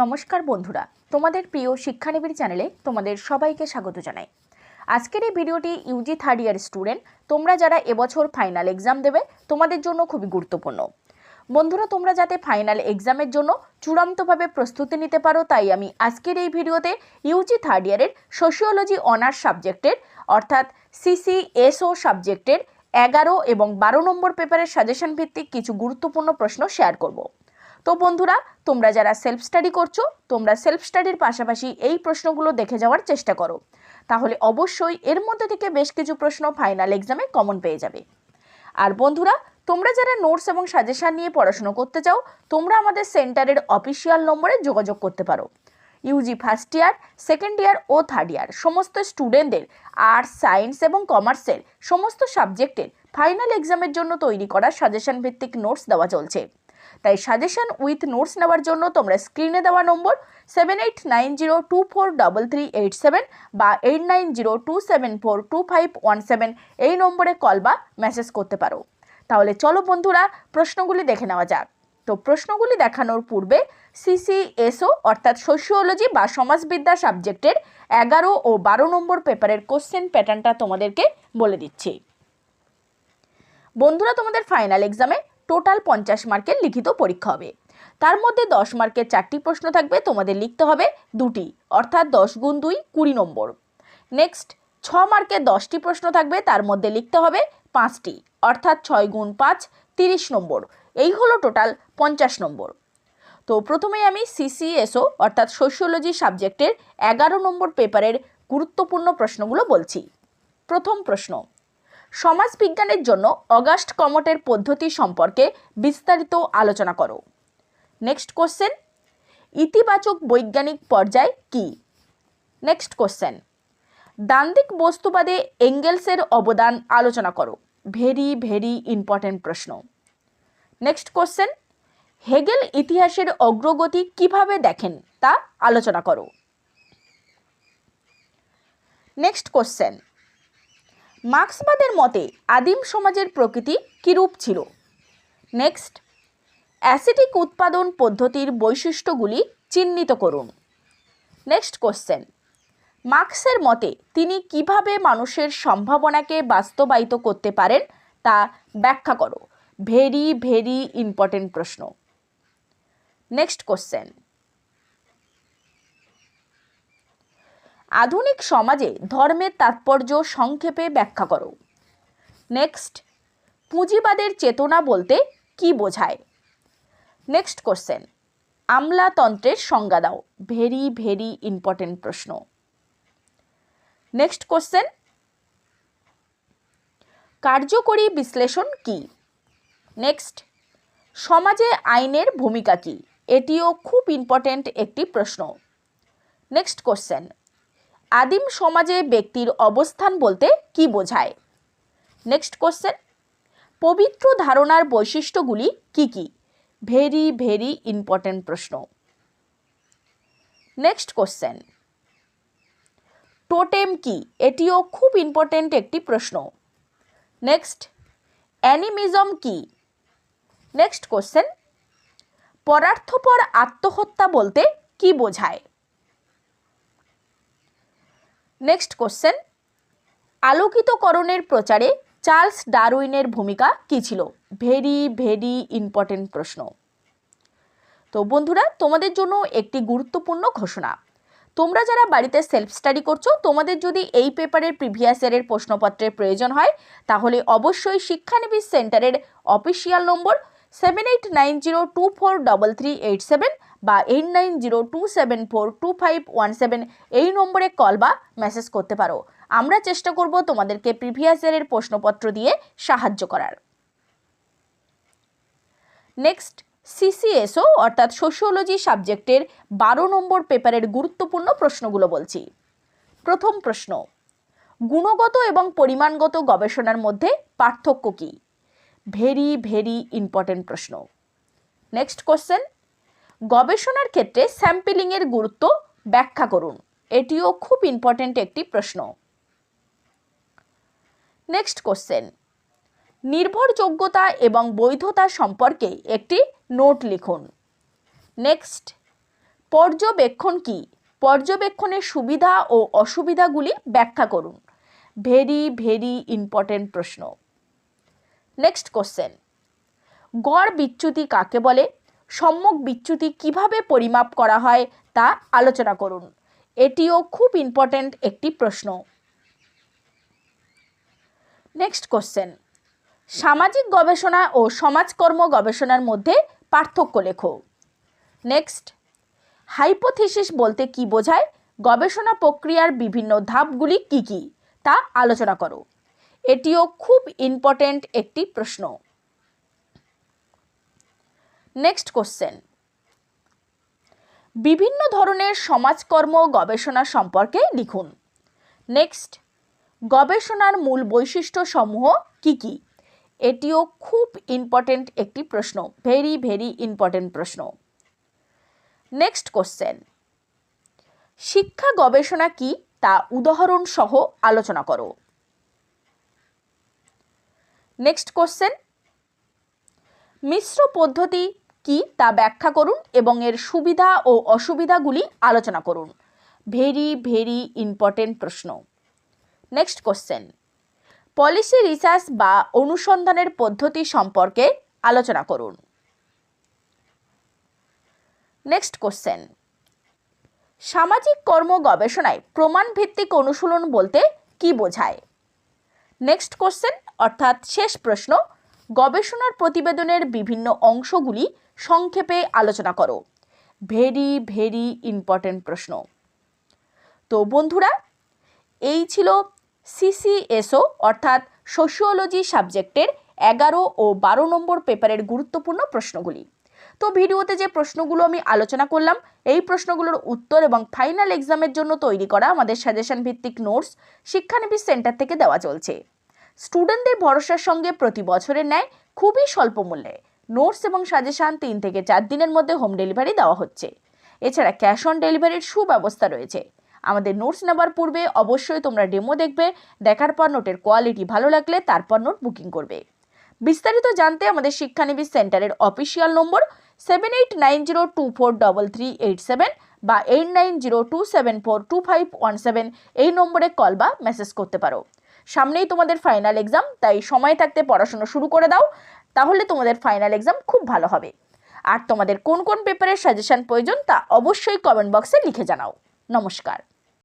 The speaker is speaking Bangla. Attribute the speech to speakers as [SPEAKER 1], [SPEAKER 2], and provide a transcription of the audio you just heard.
[SPEAKER 1] নমস্কার বন্ধুরা, তোমাদের প্রিয় শিক্ষানিবিড় চ্যানেলে তোমাদের সবাইকে স্বাগত জানাই। আজকের এই ভিডিওটি ইউজি থার্ড ইয়ার স্টুডেন্ট, তোমরা যারা এবছর ফাইনাল এক্সাম দেবে, তোমাদের জন্য খুবই গুরুত্বপূর্ণ। বন্ধুরা, তোমরা যাতে ফাইনাল এক্সামের জন্য চূড়ান্তভাবে প্রস্তুতি নিতে পারো, তাই আমি আজকের এই ভিডিওতে ইউজি থার্ড ইয়ারের সোশিওলজি অনার্স সাবজেক্টের, অর্থাৎ সিসিএসও সাবজেক্টের এগারো এবং বারো নম্বর পেপারের সাজেশন ভিত্তিক কিছু গুরুত্বপূর্ণ প্রশ্ন শেয়ার করব। তো বন্ধুরা, তোমরা যারা সেলফ স্টাডি করছ, তোমরা সেলফ স্টাডির পাশাপাশি এই প্রশ্নগুলো দেখে যাওয়ার চেষ্টা করো। তাহলে অবশ্যই এর মধ্যে থেকে বেশ কিছু প্রশ্ন ফাইনাল এক্সামে কমন পেয়ে যাবে। আর বন্ধুরা, তোমরা যারা নোটস এবং সাজেশন নিয়ে পড়াশোনা করতে চাও, তোমরা আমাদের সেন্টারের অফিসিয়াল নম্বরে যোগাযোগ করতে পারো। UG first year second year ও থার্ড ইয়ার সমস্ত স্টুডেন্টদের আর্টস সায়েন্স এবং কমার্সের সমস্ত সাবজেক্টের ফাইনাল এক্সামের জন্য তৈরি করা সাজেশন ভিত্তিক নোটস দেওয়া চলছে। তাই সাজেশন উইথ নোটস নেওয়ার জন্য তোমরা স্ক্রিনে দেওয়া number seven eight nine zero two four double three eight seven বা eight nine zero two seven four two five one seven এই নম্বরে কল বা মেসেজ করতে পারো। তাহলে চলো বন্ধুরা, প্রশ্নগুলি দেখে নেওয়া যাক। তো প্রশ্নগুলি দেখানোর পূর্বে সিসিএসও অর্থাৎ সোশিওলজি বা সমাজবিদ্যা সাবজেক্টের এগারো ও বারো নম্বর পেপারের কোশ্চেন প্যাটার্নটা তোমাদেরকে বলে দিচ্ছি। বন্ধুরা, তোমাদের ফাইনাল এক্সামে টোটাল পঞ্চাশ মার্কের লিখিত পরীক্ষা হবে। তার মধ্যে দশ মার্কের চারটি প্রশ্ন থাকবে, তোমাদের লিখতে হবে দুটি, অর্থাৎ দশ গুণ দুই, কুড়ি নম্বর। নেক্সট ছ মার্কের দশটি প্রশ্ন থাকবে, তার মধ্যে লিখতে হবে পাঁচটি, অর্থাৎ ছয় গুণ পাঁচ, তিরিশ নম্বর। এই হলো টোটাল পঞ্চাশ নম্বর। তো প্রথমেই আমি সিসিএসও অর্থাৎ সোশিওলজি সাবজেক্টের এগারো নম্বর পেপারের গুরুত্বপূর্ণ প্রশ্নগুলো বলছি। প্রথম প্রশ্ন সমাজবিজ্ঞানের জন্য অগাস্ট কমটের পদ্ধতি সম্পর্কে বিস্তারিত আলোচনা করো। নেক্সট কোশ্চেন ইতিবাচক বৈজ্ঞানিক পর্যায় কি? নেক্সট কোশ্চেন দান্দিক বস্তুবাদে এঙ্গেলসের অবদান আলোচনা করো। ভেরি ভেরি ইম্পর্ট্যান্ট প্রশ্ন। নেক্সট কোশ্চেন হেগেল ইতিহাসের অগ্রগতি কীভাবে দেখেন তা আলোচনা করো। নেক্সট কোশ্চেন মার্ক্সবাদের মতে আদিম সমাজের প্রকৃতি কীরূপ ছিল? নেক্সট। অ্যাসিটিক উৎপাদন পদ্ধতির বৈশিষ্ট্যগুলি চিহ্নিত করুন। Next question. মার্ক্সের মতে তিনি কীভাবে মানুষের সম্ভাবনাকে বাস্তবায়িত করতে পারেন তা ব্যাখ্যা করো। ভেরি ভেরি ইম্পর্টেন্ট প্রশ্ন। Next question. আধুনিক সমাজে ধর্মের তাৎপর্য সংক্ষেপে ব্যাখ্যা করো। নেক্সট পুঁজিবাদের চেতনা বলতে কি বোঝায়? নেক্সট কোশ্চেন আমলাতন্ত্রের সংজ্ঞা দাও। ভেরি ভেরি ইম্পর্টেন্ট প্রশ্ন। নেক্সট কোশ্চেন কার্যকরী বিশ্লেষণ কি? নেক্সট সমাজে আইনের ভূমিকা কি? এটিও খুব ইম্পর্টেন্ট একটি প্রশ্ন। নেক্সট কোশ্চেন আদিম সমাজে ব্যক্তির অবস্থান বলতে কি বোঝায়? নেক্সট কোশ্চেন পবিত্র ধারণার বৈশিষ্ট্যগুলি কি কি? ভেরি ভেরি ইম্পর্ট্যান্ট প্রশ্ন। নেক্সট কোশ্চেন টোটেম কি? এটিও খুব ইম্পর্ট্যান্ট একটি প্রশ্ন। নেক্সট অ্যানিমিজম কি? নেক্সট কোশ্চেন পরার্থপর আত্মহত্যা বলতে কি বোঝায়? নেক্সট কোশ্চেন আলোকিতকরণের প্রচারে চার্লস ডারউইনের ভূমিকা কী ছিল? ভেরি ভেরি ইম্পর্টেন্ট প্রশ্ন। তো বন্ধুরা, তোমাদের জন্য একটি গুরুত্বপূর্ণ ঘোষণা। তোমরা যারা বাড়িতে সেলফ স্টাডি করছ, তোমাদের যদি এই পেপারের প্রিভিয়াস ইয়ারের প্রশ্নপত্রের প্রয়োজন হয়, তাহলে অবশ্যই শিক্ষানিবিশ সেন্টারের official number seven eight nine zero two four double three eight seven বা eight nine zero two seven four two five one seven এই নম্বরে কল বা মেসেজ করতে পারো। আমরা চেষ্টা করব তোমাদেরকে প্রিভিয়াস ইয়ারের প্রশ্নপত্র দিয়ে সাহায্য করার। নেক্সট সিসিএসও অর্থাৎ সোশিওলজি সাবজেক্টের বারো নম্বর পেপারের গুরুত্বপূর্ণ প্রশ্নগুলো বলছি। প্রথম প্রশ্ন, গুণগত এবং পরিমাণগত গবেষণার মধ্যে পার্থক্য কী? ভেরি ভেরি ইম্পর্টেন্ট প্রশ্ন। নেক্সট কোশ্চেন গবেষণার ক্ষেত্রে স্যাম্পলিংয়ের গুরুত্ব ব্যাখ্যা করুন। এটিও খুব ইম্পর্টেন্ট একটি প্রশ্ন। নেক্সট কোশ্চেন নির্ভরযোগ্যতা এবং বৈধতা সম্পর্কে একটি নোট লিখুন। নেক্সট পর্যবেক্ষণ কি? পর্যবেক্ষণের সুবিধা ও অসুবিধাগুলি ব্যাখ্যা করুন। ভেরি ভেরি ইম্পর্টেন্ট প্রশ্ন। নেক্সট কোশ্চেন গড় বিচ্যুতি কাকে বলে? সম্যক বিচ্যুতি কীভাবে পরিমাপ করা হয় তা আলোচনা করুন। এটিও খুব ইম্পর্ট্যান্ট একটি প্রশ্ন। নেক্সট কোশ্চেন সামাজিক গবেষণা ও সমাজকর্ম গবেষণার মধ্যে পার্থক্য লেখো। নেক্সট হাইপোথিসিস বলতে কি বোঝায়? গবেষণা প্রক্রিয়ার বিভিন্ন ধাপগুলি কি কি? তা আলোচনা করো। এটিও খুব ইম্পর্ট্যান্ট একটি প্রশ্ন। নেক্সট কোশ্চেন বিভিন্ন ধরনের সমাজকর্ম গবেষণা সম্পর্কে লিখুন। নেক্সট গবেষণার মূল বৈশিষ্ট্য সমূহ কি কি? এটিও খুব ইম্পর্টেন্ট একটি প্রশ্ন। ভেরি ভেরি ইম্পর্টেন্ট প্রশ্ন। নেক্সট কোশ্চেন শিক্ষা গবেষণা কি? তা উদাহরণ সহ আলোচনা করো। নেক্সট কোশ্চেন মিশ্র পদ্ধতি কি তা ব্যাখ্যা করুন এবং এর সুবিধা ও অসুবিধাগুলি আলোচনা করুন। ভেরি ভেরি ইম্পর্টেন্ট প্রশ্ন। নেক্সট কোশ্চেন পলিসি রিসার্চ বা অনুসন্ধানের পদ্ধতি সম্পর্কে আলোচনা করুন। নেক্সট কোশ্চেন সামাজিক কর্ম গবেষণায় প্রমাণ ভিত্তিক অনুশীলন বলতে কি বোঝায়? নেক্সট কোশ্চেন অর্থাৎ শেষ প্রশ্ন, গবেষণার প্রতিবেদনের বিভিন্ন অংশগুলি সংক্ষেপে আলোচনা করো। ভেরি ভেরি ইম্পর্টেন্ট প্রশ্ন। তো বন্ধুরা, এই ছিল সিসিএসও অর্থাৎ সোশিওলজি সাবজেক্টের এগারো ও বারো নম্বর পেপারের গুরুত্বপূর্ণ প্রশ্নগুলি। তো ভিডিওতে যে প্রশ্নগুলো আমি আলোচনা করলাম, এই প্রশ্নগুলোর উত্তর এবং ফাইনাল এক্সামের জন্য তৈরি করা আমাদের সাজেশন ভিত্তিক নোটস শিক্ষানবিশ সেন্টার থেকে দেওয়া চলছে। স্টুডেন্টদের ভরসার সঙ্গে প্রতি বছরের ন্যায় খুবই স্বল্প মূল্যে। নোটস এবং সাজেশান তিন থেকে চার দিনের মধ্যে হোম ডেলিভারি দেওয়া হচ্ছে। এছাড়া ক্যাশ অন ডেলিভারির সুব্যবস্থা রয়েছে। আমাদের নোটস নেবার পূর্বে অবশ্যই তোমরা ডেমো দেখবে, দেখার পর নোটের কোয়ালিটি ভালো লাগলে তারপর নোট বুকিং করবে। বিস্তারিত জানতে আমাদের শিক্ষানিবিশ সেন্টারের official number seven eight nine zero two four double three eight seven বা eight nine zero two seven four two five one seven এই নম্বরে কল বা মেসেজ করতে পারো। সামনেই তোমাদের ফাইনাল এক্সাম তাই সময় থাকতে পড়াশুনো শুরু করে দাও, তাহলে তোমাদের ফাইনাল এক্সাম খুব ভালো হবে। আর তোমাদের কোন কোন পেপারের সাজেশান প্রয়োজন তা অবশ্যই কমেন্ট বক্সে লিখে জানাও। নমস্কার।